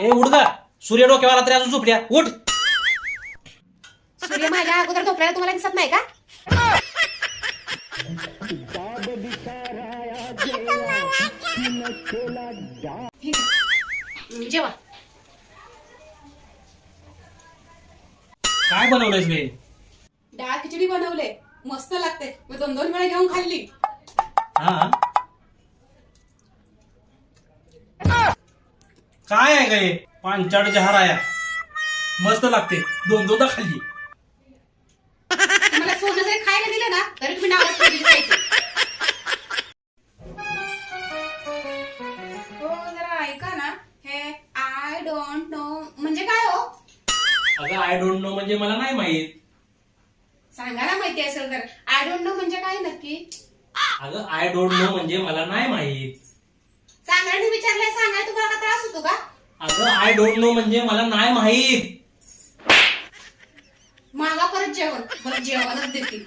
ए उठ गा सूर्य डोक्यावर रात्री अजून झोपल्या. उठ. सूर्य माझ्या अगोदर झोपलेला तुम्हाला दिसत नाही का? जेवा. काय बनवलंयस बे डाळ खिचडी बनवले. मस्त लागते. मी दोन दोन वेळा घेऊन खाल्ली. हा? काय आहे काय पांचाड जहार आया मस्त लागते. दोन दोनदा खाल्ली. तुम्हाला सोनं जरी खायला दिलं ना तरी तुम्ही नावात ठेवली जायची. हो जरा ऐका ना. हे आय डोंट नो म्हणजे काय हो? अगं आय डोंट नो म्हणजे मला नाही माहीत. सांगा ना माहिती असेल तर. आय डोंट नो म्हणजे काय नक्की? अगं आय डोंट नो म्हणजे मला नाही माहीत. अगं आय डोंट नो म्हणजे मला नाही माहीत. मागा परत जेवण. परत जेवणच देतील